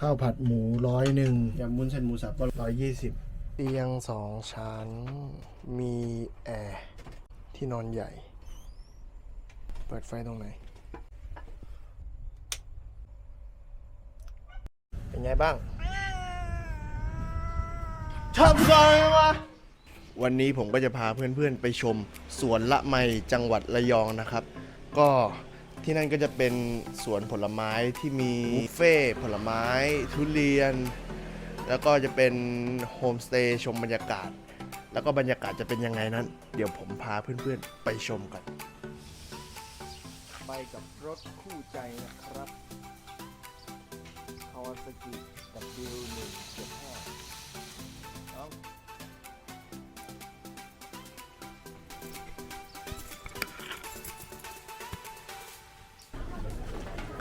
ข้าวผัดหมูร้อยหนึ่งยำมุ้นเส้นหมูสับก็ร้อยยี่สิบเตียงสองชั้น มีแอร์ที่นอนใหญ่ เปิดไฟตรงไหน เป็นไงบ้างชอบใจวะวันนี้ผมก็จะพาเพื่อนๆไปชมสวนละไมจังหวัดระยองนะครับ ก็ ที่นั่นก็จะเป็นสวนผลไม้ที่มีบุฟเฟ่ผลไม้ทุเรียน แล้วก็จะเป็นโฮมสเตย์ชมบรรยากาศ แล้วก็บรรยากาศจะเป็นยังไงนั้น เดี๋ยวผมพาเพื่อนๆไปชมกัน ไปกับรถคู่ใจนะครับคาวาซากิกับบิลหนึ่งเจ็ดห้าเอา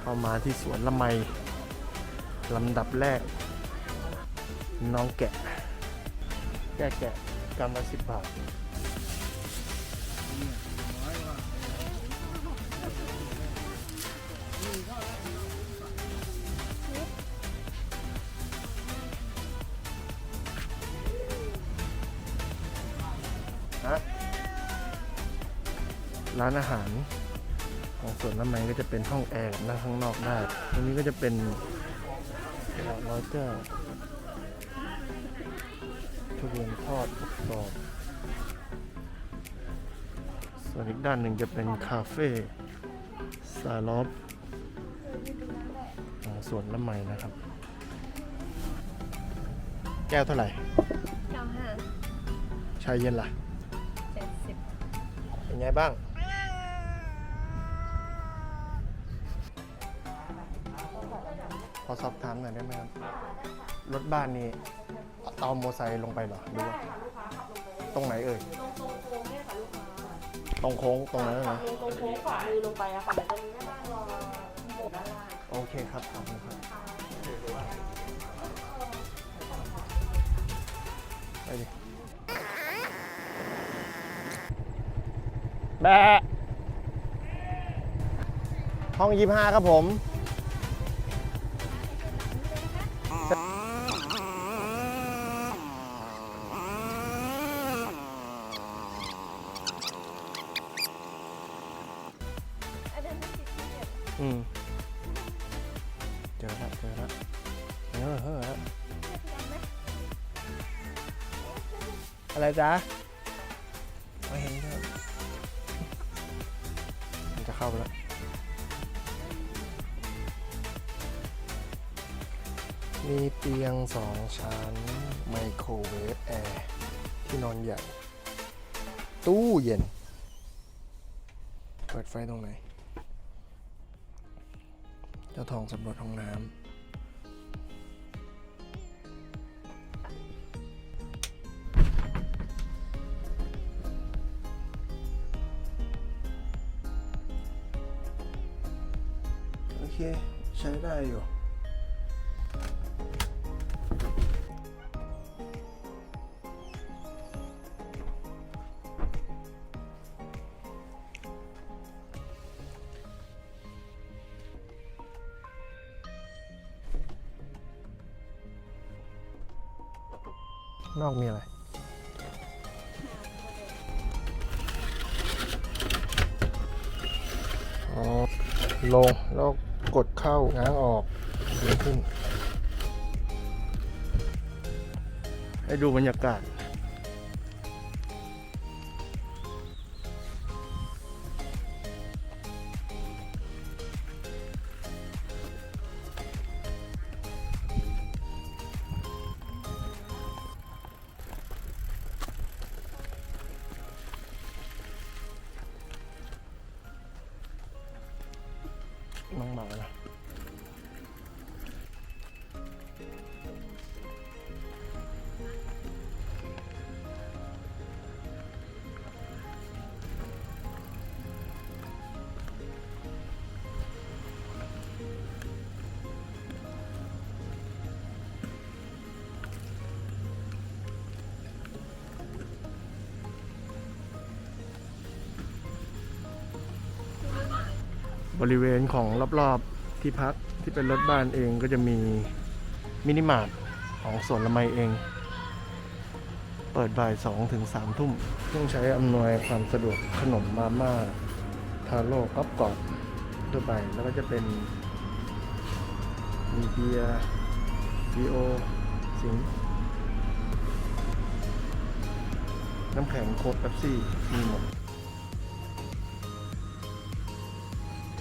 เข้ามาที่สวนละไมลำดับแรก น้องแกะ แกะแกะกำละสิบบาทร้านอาหาร สวนน้ำมันก็จะเป็นห้องแอร์นั่งข้างนอกได้ตรงนี้ก็จะเป็นร้อยเจ้าทุเรียนทอดอบกรอบส่วนอีกด้านหนึ่งจะเป็นคาเฟ่ซาลอฟของสวนน้ำมันนะครับ แก้วเท่าไหร่เก้าห้าชายเย็นล่ะเจ็ดสิบเป็นไงบ้าง ขอสอบถามหน่อยได้ไหมครับ รถบ้านนี้เอาโมอไซค์ลงไปเหรอหรือว่าตรงไหนเอ่ยตรงโค้งตรงนั้นเหรอลงตรงโค้งขวามือลงไปอะค่ะเดี๋ยวจะมีแม่บ้านรอหมดด้านล่างโอเคครับขอบคุณครับไปดิแบะห้องยี่ห้าครับผม อืมเจอแล้วเจอแล้วเออเฮ้อล้วอะไรจ๊ะไม่เห็นด้วยมันจะเข้าไปแล้วมีเตียงสองชั้น ไมโครเวฟแอร์ ที่นอนใหญ่ ตู้เย็น เปิดไฟตรงไหน เจ้าทองสำรวจห้องน้ำโอเค ใช้ได้อยู่ นอกมีอะไรอ๋อลง แล้วกดเข้าง้างออกเดียวขึ้น ให้ดูบรรยากาศ น้อง บริเวณของรอบๆที่พักที่เป็นรถบ้านเองก็จะมีมินิมาร์ทของสวนละไมเอง เปิดบ่ายสองถึงสามทุ่มเครื่องใช้อำนวยความสะดวกขนมมาม่าทาโร่ก๊อบกอดทั่วไปแล้วก็จะเป็นมีเบียร์วีโอสิงน้ำแข็งโค้กเป๊ปซี่มีหมด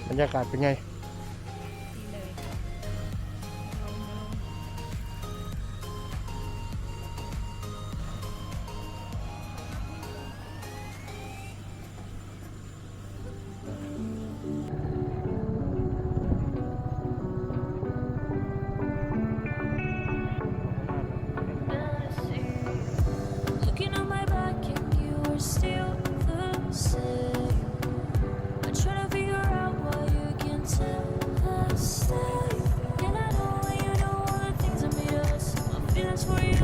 บรรยากาศเป็นไง for you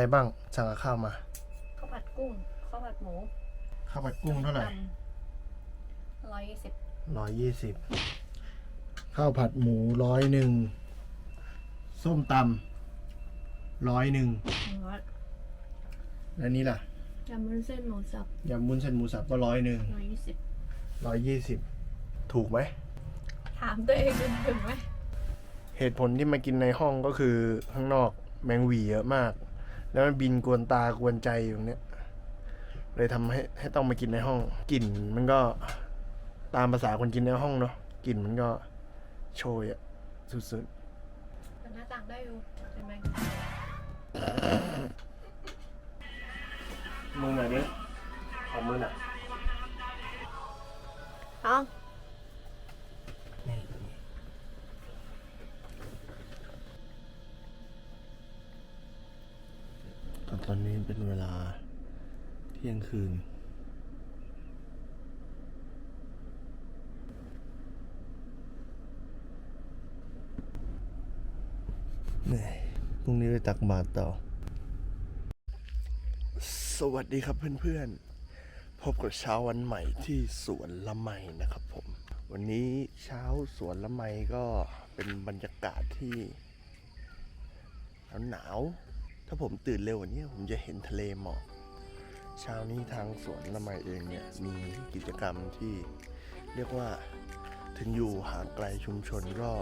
อะไรบ้าง สั่งกับข้าวมาข้าวผัดกุ้งข้าวผัดหมูข้าวผัดกุ้งเท่าไหร่ร้อยยี่สิบร้อยยี่สิบข้าวผัดหมูร้อยหนึ่งส้มตำร้อยหนึ่งร้อยและนี้ล่ะยำวุ้นเส้นหมูสับยำมุ้นเส้นหมูสับก็ร้อยหนึ่งร้อยยี่สิบร้อยยี่สิบถูกไหมถามตัวเองจนถึงไหมเหตุผลที่มากินในห้องก็คือข้างนอกแมงหวีเยอะมาก แล้วมันบินกวนตากวนใจอยู่ตรงเนี้ยเลยทำให้ให้ต้องมากินในห้องกลิ่นมันก็ตามภาษาคนกินในห้องเนาะกลิ่นมันก็โชยอะสุดแต่หน้าต่างได้อยู่ใช่ไหมๆมือไหนเนี่ยขอมือหน่อยอ้า เวลาเที่ยงคืนเนื่ยพรุ่งนี้ไปตักบาตรต่อ สวัสดีครับเพื่อนๆ พบกับเช้าวันใหม่ที่สวนละไมนะครับผม วันนี้เช้าสวนละไมก็เป็นบรรยากาศที่หนาวๆ ถ้าผมตื่นเร็วกว่านี้ผมจะเห็นทะเลหมอกเช้านี้ทางสวนละไมเองเนี่ยมีกิจกรรมที่เรียกว่าถึงอยู่ห่างไกลชุมชนก็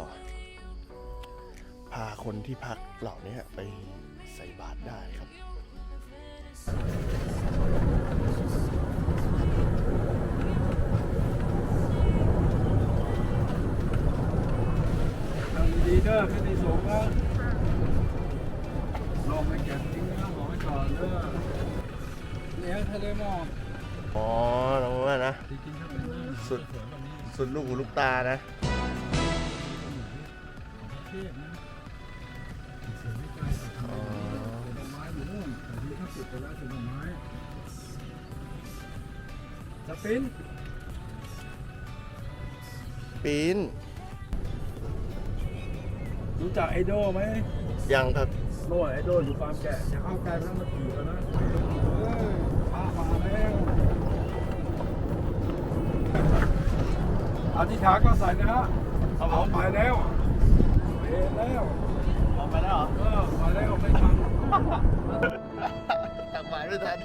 พาคนที่พักเหล่านี้ไปใส่บาตรได้ครับทำดีเด้อไม่ได้สูงนะ องไปเก็บทิ้งนะบอกไว้ก่อนเด้อเลี้ยงทะเลหมอกอ๋อน้องว่านะที่กินเข้าไปนะสุด สวยแบบนี้สุดลูกหูลูกตานะ ของเทพนะสวยไม่ไกลจากทะเลดอกไม้อยู่นู่นแต่ที่เขาปิดไปแล้วคือดอกไม้สปินปีนรู้จักไอโดไหมยังครับ โน่ไอโดอยู่ฟาร์มแกะอย่าเข้าใกล้เพราะมันขี่กันนะเอ้ยพามาแล้วอธิษฐานก็ใส่นะฮะเอาไปแล้วไปแล้วออกไปแล้วเหรอเออมาแล้วไม่ทันตักบาตรไม่ทัน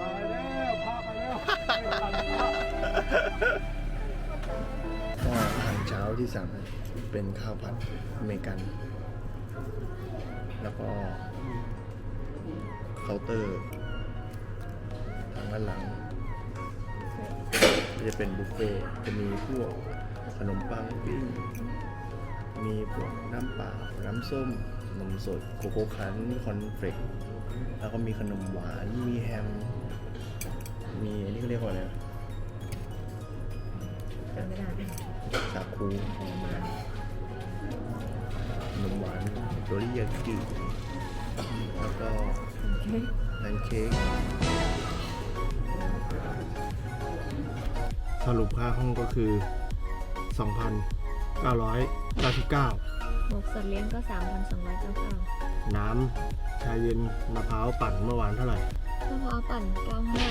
ตายแล้วพาไปแล้วไม่ทันพระก็อาหารเช้าที่สั่งให้ เป็นข้าวผัดอเมริกัน แล้วก็เคาน์เตอร์ทางด้านหลังก็จะเป็นบุฟเฟ่ต์จะมีพวกขนมปังปิ้งมีพวกน้ำเปล่าน้ำส้มนมสดโกโก้คันคอนเฟลกแล้วก็มีขนมหวาน มีแฮม มีอันนี้เขาเรียกว่าอะไรนะจำไม่ได้สาคูข โดริยากิแล้วก็แพนเค้กสรุปค่าห้องก็คือ 2,999 บวกสัตว์เลี้ยงก็ 3,299น้ำชาเย็นมะพร้าวปั่นเมื่อวานเท่าไหร่มะพร้าวปั่นก้าห้า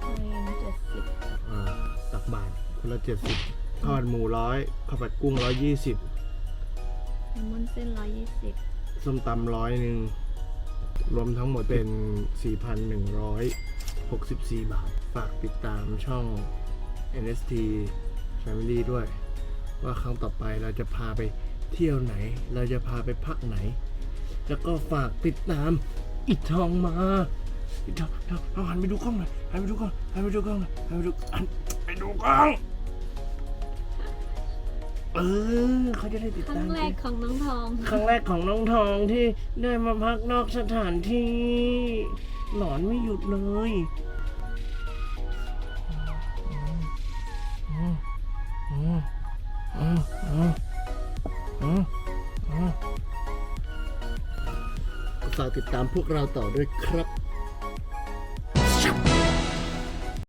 ชาเย็นเจ็ดสิบอ่าตักบาทคนละเจ็ดสิบทอดหมูร้อยข้าวผัดกุ้งร้อยยี่สิบ มุนเส้นร้อยยี่สิบส้มตำร้อยหนึ่งรวมทั้งหมดเป็น 4,164 บาท ฝากติดตามช่อง NST Family ด้วย ว่าครั้งต่อไปเราจะพาไปเที่ยวไหน เราจะพาไปพักไหน แล้วก็ฝากติดตามอิททองมาอิททองหันไปดูกล้องหน่อยหันไปดูกล้องหันไปดูกล้องหน่อยไปดูหันไปดูกล้อง เออเขาจะได้ติดครั้ตามงแรกของน้องทอง ครั้งแรกของน้องทองที่ได้มาพักนอกสถานที่ หลอนไม่หยุดเลยอืมอืมอืมอืมอืมอืม ฝากติดตามพวกเราต่อด้วยครับ